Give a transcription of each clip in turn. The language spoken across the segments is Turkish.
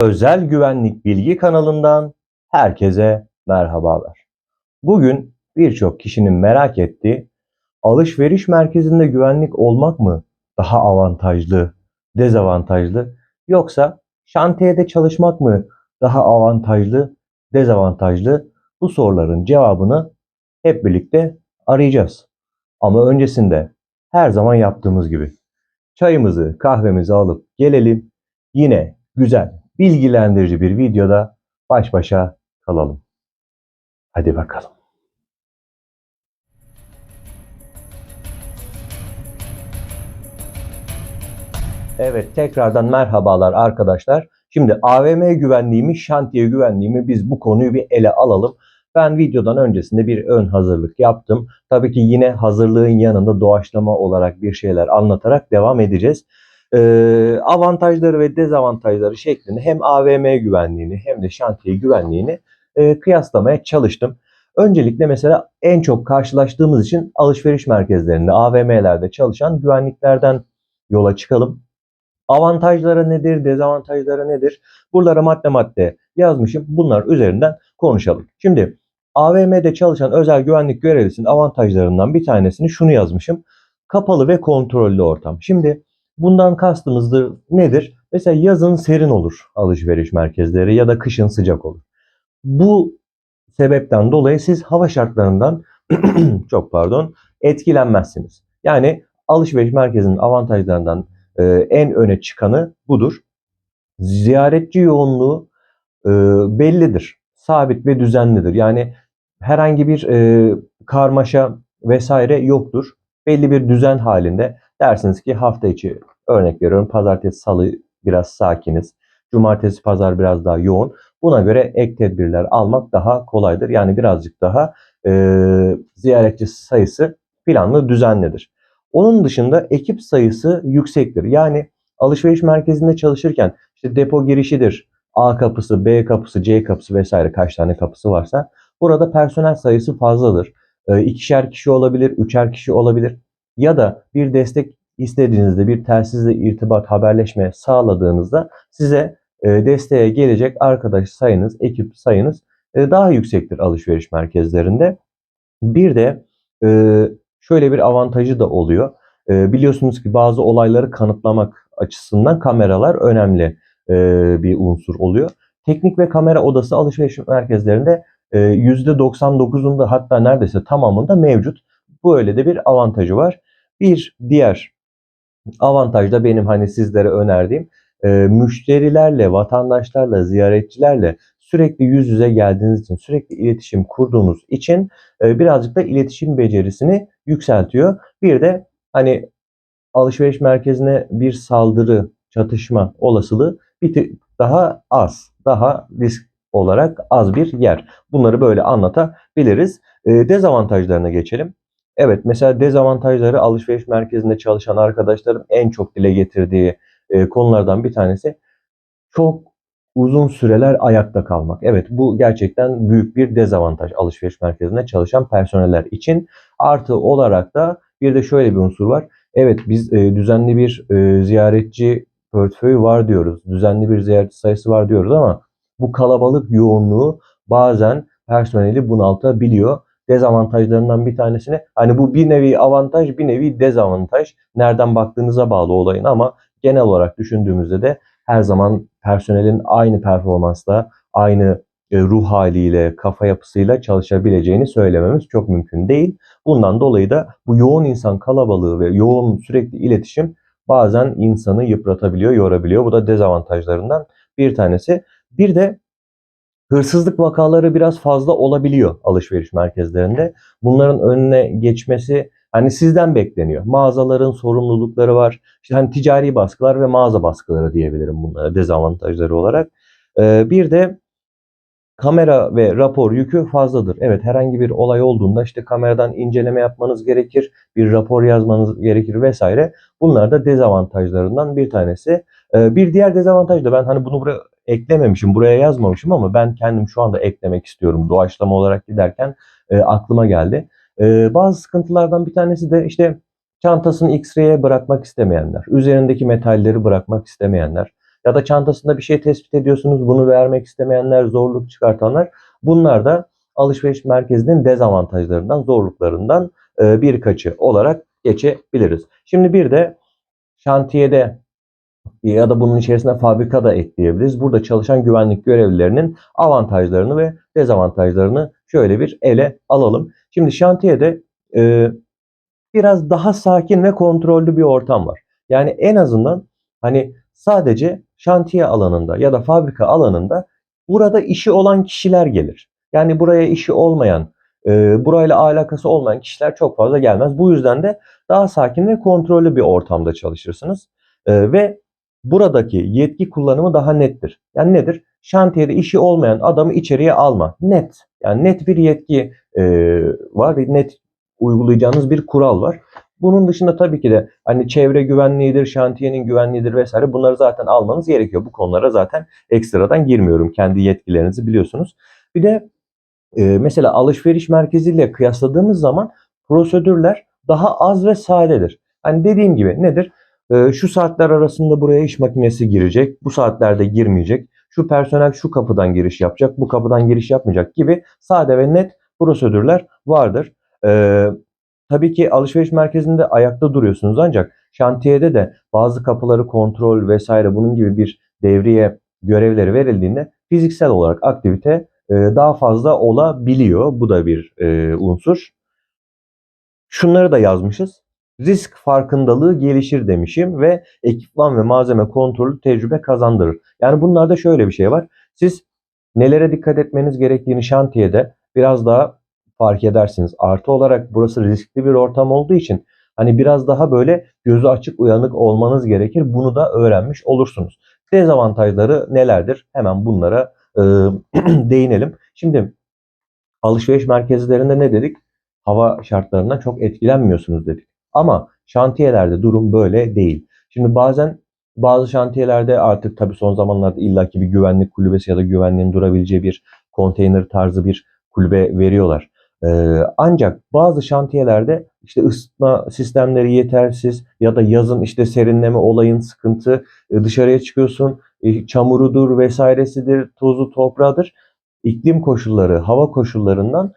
Özel Güvenlik Bilgi kanalından herkese merhabalar. Bugün birçok kişinin merak ettiği alışveriş merkezinde güvenlik olmak mı daha avantajlı, dezavantajlı yoksa şantiyede çalışmak mı daha avantajlı, dezavantajlı bu soruların cevabını hep birlikte arayacağız. Ama öncesinde her zaman yaptığımız gibi çayımızı, kahvemizi alıp gelelim. Yine güzel, bilgilendirici bir videoda baş başa kalalım. Hadi bakalım. Evet, tekrardan merhabalar arkadaşlar. Şimdi AVM güvenliği mi, şantiye güvenliği mi biz bu konuyu bir ele alalım. Ben videodan öncesinde bir ön hazırlık yaptım. Tabii ki yine hazırlığın yanında doğaçlama olarak bir şeyler anlatarak devam edeceğiz. Ee, avantajları ve dezavantajları şeklinde hem AVM güvenliğini hem de şantiye güvenliğini e, kıyaslamaya çalıştım. Öncelikle mesela en çok karşılaştığımız için alışveriş merkezlerinde, AVM'lerde çalışan güvenliklerden yola çıkalım. Avantajları nedir, dezavantajları nedir? Buralara madde madde yazmışım. Bunlar üzerinden konuşalım. Şimdi AVM'de çalışan özel güvenlik görevlisinin avantajlarından bir tanesini şunu yazmışım. Kapalı ve kontrollü ortam. Şimdi bundan kastımızdır nedir? Mesela yazın serin olur alışveriş merkezleri ya da kışın sıcak olur. Bu sebepten dolayı siz hava şartlarından çok pardon etkilenmezsiniz. Yani alışveriş merkezinin avantajlarından e, en öne çıkanı budur. Ziyaretçi yoğunluğu e, bellidir. Sabit ve düzenlidir. Yani herhangi bir e, karmaşa vesaire yoktur. Belli bir düzen halinde dersiniz ki hafta içi örnek veriyorum pazartesi salı biraz sakiniz. Cumartesi pazar biraz daha yoğun. Buna göre ek tedbirler almak daha kolaydır. Yani birazcık daha e, ziyaretçi sayısı planlı düzenlidir. Onun dışında ekip sayısı yüksektir. Yani alışveriş merkezinde çalışırken işte depo girişidir, A kapısı, B kapısı, C kapısı vesaire kaç tane kapısı varsa burada personel sayısı fazladır. E, ikişer kişi olabilir, üçer kişi olabilir. Ya da bir destek istediğinizde bir telsizle irtibat, haberleşme sağladığınızda size e, desteğe gelecek arkadaş sayınız, ekip sayınız e, daha yüksektir alışveriş merkezlerinde. Bir de e, şöyle bir avantajı da oluyor. Biliyorsunuz ki bazı olayları kanıtlamak açısından kameralar önemli bir unsur oluyor. Teknik ve kamera odası alışveriş merkezlerinde e, %99'unda hatta neredeyse tamamında mevcut. Böyle de bir avantajı var. Bir diğer avantaj da benim hani sizlere önerdiğim e, müşterilerle, vatandaşlarla, ziyaretçilerle sürekli yüz yüze geldiğiniz için, sürekli iletişim kurduğunuz için e, birazcık da iletişim becerisini yükseltiyor. Bir de hani alışveriş merkezine bir saldırı, çatışma olasılığı bir tık daha az, daha risk olarak az bir yer. Bunları böyle anlatabiliriz. E, dezavantajlarına geçelim. Evet mesela dezavantajları alışveriş merkezinde çalışan arkadaşlarım en çok dile getirdiği e, konulardan bir tanesi çok uzun süreler ayakta kalmak. Evet bu gerçekten büyük bir dezavantaj alışveriş merkezinde çalışan personeller için. Artı olarak da bir de şöyle bir unsur var. Evet biz e, düzenli bir e, ziyaretçi portföyü var diyoruz. Düzenli bir ziyaretçi sayısı var diyoruz ama bu kalabalık yoğunluğu bazen personeli bunaltabiliyor. Dezavantajlarından bir tanesini hani bu bir nevi avantaj bir nevi dezavantaj. Nereden baktığınıza bağlı olayın ama genel olarak düşündüğümüzde de her zaman personelin aynı performansla, aynı e, ruh haliyle, kafa yapısıyla çalışabileceğini söylememiz çok mümkün değil. Bundan dolayı da bu yoğun insan kalabalığı ve yoğun sürekli iletişim bazen insanı yıpratabiliyor, yorabiliyor. Bu da dezavantajlarından bir tanesi. Bir de hırsızlık vakaları biraz fazla olabiliyor alışveriş merkezlerinde. Bunların önüne geçmesi hani sizden bekleniyor. Mağazaların sorumlulukları var. İşte hani ticari baskılar ve mağaza baskıları diyebilirim bunlara dezavantajları olarak. Ee, bir de kamera ve rapor yükü fazladır. Evet herhangi bir olay olduğunda işte kameradan inceleme yapmanız gerekir, bir rapor yazmanız gerekir vesaire. Bunlar da dezavantajlarından bir tanesi. Ee, bir diğer dezavantaj da ben hani bunu buraya eklememişim, buraya yazmamışım ama ben kendim şu anda eklemek istiyorum. Doğaçlama olarak giderken e, aklıma geldi. E, bazı sıkıntılardan bir tanesi de işte çantasını X-ray'e bırakmak istemeyenler, üzerindeki metalleri bırakmak istemeyenler, ya da çantasında bir şey tespit ediyorsunuz. Bunu vermek istemeyenler, zorluk çıkartanlar. Bunlar da alışveriş merkezinin dezavantajlarından, zorluklarından e, birkaçı olarak geçebiliriz. Şimdi bir de şantiyede ya da bunun içerisine fabrika da ekleyebiliriz. Burada çalışan güvenlik görevlilerinin avantajlarını ve dezavantajlarını şöyle bir ele alalım. Şimdi şantiyede e, biraz daha sakin ve kontrollü bir ortam var. Yani en azından hani sadece şantiye alanında ya da fabrika alanında burada işi olan kişiler gelir. Yani buraya işi olmayan, e, burayla alakası olmayan kişiler çok fazla gelmez. Bu yüzden de daha sakin ve kontrollü bir ortamda çalışırsınız. E, ve buradaki yetki kullanımı daha nettir. Yani nedir? Şantiyede işi olmayan adamı içeriye alma. Net. Yani net bir yetki e, var. Net uygulayacağınız bir kural var. Bunun dışında tabii ki de hani çevre güvenliğidir, şantiyenin güvenliğidir vesaire bunları zaten almanız gerekiyor. Bu konulara zaten ekstradan girmiyorum. Kendi yetkilerinizi biliyorsunuz. Bir de e, mesela alışveriş merkeziyle kıyasladığımız zaman prosedürler daha az ve sadedir. Hani dediğim gibi nedir? E, şu saatler arasında buraya iş makinesi girecek, bu saatlerde girmeyecek. Şu personel şu kapıdan giriş yapacak, bu kapıdan giriş yapmayacak gibi sade ve net prosedürler vardır. E, tabii ki alışveriş merkezinde ayakta duruyorsunuz ancak şantiyede de bazı kapıları kontrol vesaire bunun gibi bir devriye görevleri verildiğinde fiziksel olarak aktivite e, daha fazla olabiliyor. Bu da bir e, unsur. Şunları da yazmışız. Risk farkındalığı gelişir demişim ve ekipman ve malzeme kontrolü tecrübe kazandırır. Yani bunlarda şöyle bir şey var. Siz nelere dikkat etmeniz gerektiğini şantiyede biraz daha fark edersiniz. Artı olarak burası riskli bir ortam olduğu için hani biraz daha böyle gözü açık uyanık olmanız gerekir. Bunu da öğrenmiş olursunuz. Dezavantajları nelerdir? Hemen bunlara e, değinelim. Şimdi alışveriş merkezlerinde ne dedik? Hava şartlarından çok etkilenmiyorsunuz dedik. Ama şantiyelerde durum böyle değil. Şimdi bazen bazı şantiyelerde artık tabii son zamanlarda illaki bir güvenlik kulübesi ya da güvenliğin durabileceği bir konteyner tarzı bir kulübe veriyorlar. Ee, ancak bazı şantiyelerde işte ısıtma sistemleri yetersiz ya da yazın işte serinleme olayın sıkıntı e, dışarıya çıkıyorsun e, çamurudur vesairesidir tozu toprağıdır iklim koşulları hava koşullarından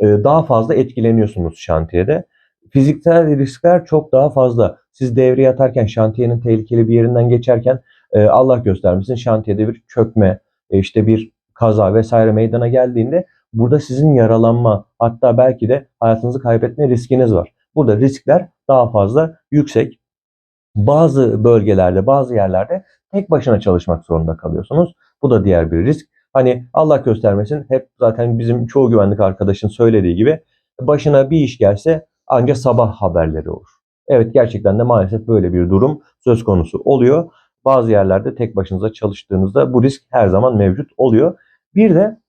e, daha fazla etkileniyorsunuz şantiyede. Fiziksel riskler çok daha fazla. Siz devreye atarken şantiyenin tehlikeli bir yerinden geçerken e, Allah göstermesin şantiyede bir çökme, e, işte bir kaza vesaire meydana geldiğinde burada sizin yaralanma hatta belki de hayatınızı kaybetme riskiniz var. Burada riskler daha fazla yüksek. Bazı bölgelerde, bazı yerlerde tek başına çalışmak zorunda kalıyorsunuz. Bu da diğer bir risk. Hani Allah göstermesin hep zaten bizim çoğu güvenlik arkadaşın söylediği gibi başına bir iş gelse ancak sabah haberleri olur. Evet gerçekten de maalesef böyle bir durum söz konusu oluyor. Bazı yerlerde tek başınıza çalıştığınızda bu risk her zaman mevcut oluyor. Bir de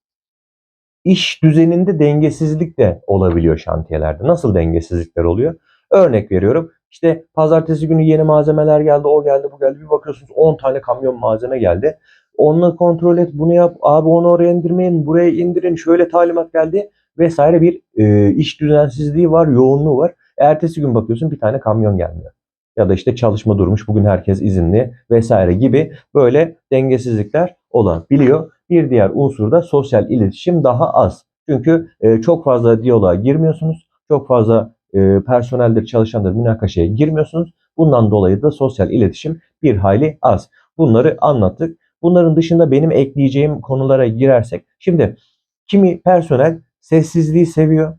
iş düzeninde dengesizlik de olabiliyor şantiyelerde. Nasıl dengesizlikler oluyor? Örnek veriyorum. İşte pazartesi günü yeni malzemeler geldi, o geldi, bu geldi. Bir bakıyorsunuz 10 tane kamyon malzeme geldi. Onunla kontrol et, bunu yap, abi onu oraya indirmeyin, buraya indirin, şöyle talimat geldi vesaire bir e, iş düzensizliği var, yoğunluğu var. Ertesi gün bakıyorsun bir tane kamyon gelmiyor. Ya da işte çalışma durmuş, bugün herkes izinli vesaire gibi böyle dengesizlikler olabiliyor. Bir diğer unsur da sosyal iletişim daha az. Çünkü e, çok fazla diyaloğa girmiyorsunuz. Çok fazla e, personeldir, çalışandır münakaşaya girmiyorsunuz. Bundan dolayı da sosyal iletişim bir hayli az. Bunları anlattık. Bunların dışında benim ekleyeceğim konulara girersek. Şimdi kimi personel sessizliği seviyor.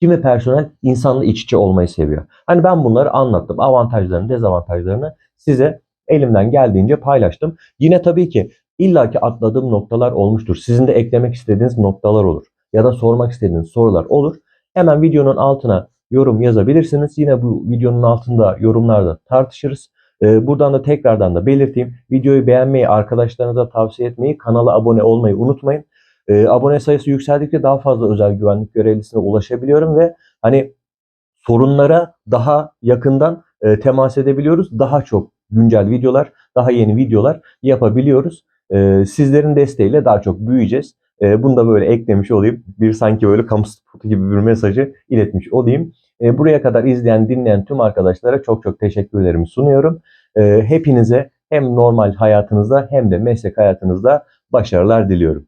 Kimi personel insanla iç içe olmayı seviyor. Hani ben bunları anlattım. Avantajlarını, dezavantajlarını size elimden geldiğince paylaştım. Yine tabii ki illaki atladığım noktalar olmuştur. Sizin de eklemek istediğiniz noktalar olur. Ya da sormak istediğiniz sorular olur. Hemen videonun altına yorum yazabilirsiniz. Yine bu videonun altında yorumlarda tartışırız. Ee, buradan da tekrardan da belirteyim. Videoyu beğenmeyi, arkadaşlarınıza tavsiye etmeyi, kanala abone olmayı unutmayın. Ee, abone sayısı yükseldikçe daha fazla özel güvenlik görevlisine ulaşabiliyorum ve hani sorunlara daha yakından e, temas edebiliyoruz. Daha çok güncel videolar, daha yeni videolar yapabiliyoruz. E, sizlerin desteğiyle daha çok büyüyeceğiz. E, bunu da böyle eklemiş olayım. Bir sanki böyle kamu spotu gibi bir mesajı iletmiş olayım. E, buraya kadar izleyen, dinleyen tüm arkadaşlara çok çok teşekkürlerimi sunuyorum. E, hepinize hem normal hayatınızda hem de meslek hayatınızda başarılar diliyorum.